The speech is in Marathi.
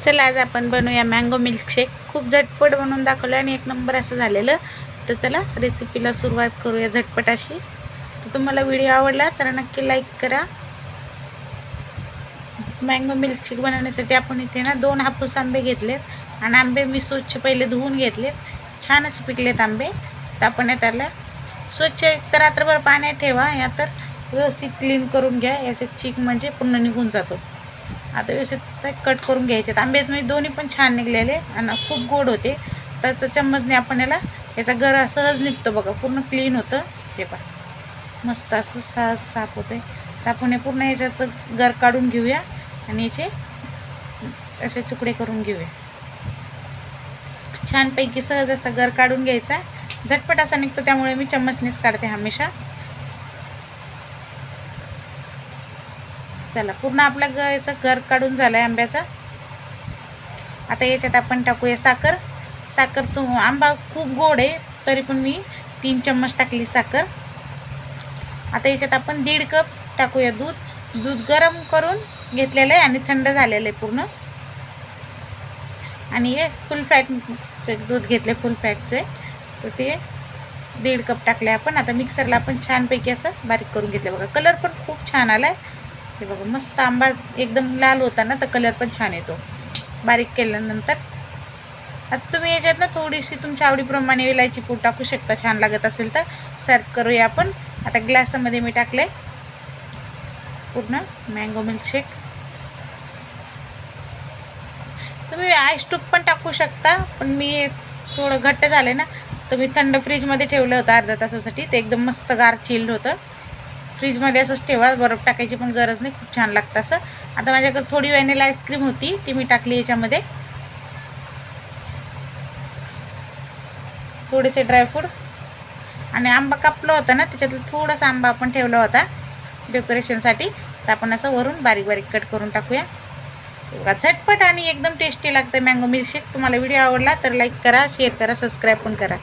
चला आज आपण बनवूया मँगो मिल्कशेक खूप झटपट बनवून दाखवलं आणि एक नंबर असं झालेलं. तर चला रेसिपीला सुरुवात करूया झटपट अशी. तर तुम्हाला व्हिडिओ आवडला तर नक्की लाईक करा. मँगो मिल्कशेक बनवण्यासाठी आपण इथे ना दोन हापूस आंबे घेतलेत आणि आंबे मी स्वच्छ पहिले धुवून घेतलेत. छान असे पिकलेत आंबे. तर आपण त्याला स्वच्छ एक तर रात्रभर पाण्यात ठेवा या तर व्यवस्थित क्लीन करून घ्या. याचा चीक म्हणजे पूर्ण निघून जातो. आता व्यवस्थित कट करून घ्यायचे. आंब्यात मी म्हणजे दोन्ही पण छान निघलेले आणि खूप गोड होते. त्याचं चम्मचने आपण याला याचा गर सहज निघतो बघा पूर्ण क्लीन होतं. ते पण मस्त असं सहज साफ होते तर आपण हे पूर्ण याच्यात गर काढून घेऊया आणि याचे असे तुकडे करून घेऊया. छानपैकी सहज असा गर काढून घ्यायचा. झटपट असा निघतो त्यामुळे मी चम्मचनेच काढते हमेशा. चला पूर्ण आपला ग याचा घर काढून झाला आहे आंब्याचा. आता याच्यात आपण टाकूया साखर. साखर तो आंबा खूप गोड आहे तरी पण मी तीन चम्मच टाकली साखर. आता याच्यात आपण दीड कप टाकूया दूध. दूध गरम करून घेतलेलं आहे आणि थंड झालेलं आहे पूर्ण. आणि हे फुल फॅटचे दूध घेतले फुल फॅटचे तर ते दीड कप टाकले आपण. आता मिक्सरला आपण छानपैकी असं बारीक करून घेतलं बघा. कलर पण खूप छान आला आहे हे बघा मस्त आंबा एकदम लाल होता ना तर कलर पण छान येतो. बारीक केल्यानंतर. आता तुम्ही याच्यात ना थोडीशी तुमच्या आवडीप्रमाणे विलायची पूड टाकू शकता छान लागत असेल तर. सर्व करूया आपण. आता ग्लासामध्ये मी टाकले पूर्ण मँगो मिल्कशेक तुम्ही आईस टूप पण टाकू शकता पण मी थोडं घट्ट झालं ना. तर मी थंड फ्रीजमध्ये ठेवलं होतं अर्ध्या तासासाठी. ते एकदम मस्त गार चिल्ड होतं. फ्रीजमध्ये असंच ठेवा बर्फ टाकायची पण गरज नाही खूप छान लागतं असं. आता माझ्याकडे थोडी व्हॅनिला आईस्क्रीम होती ती मी टाकली याच्यामध्ये. थोडेसे ड्रायफ्रूट आणि आंबा कापला होता ना त्याच्यातलं थोडासा आंबा आपण ठेवला होता डेकोरेशनसाठी तर आपण असं वरून बारीक बारीक कट करून टाकूया. बघा झटपट आणि एकदम टेस्टी लागतं मँगो मिल्कशेक तुम्हाला व्हिडिओ आवडला तर लाईक करा शेअर करा सबस्क्राईब पण करा.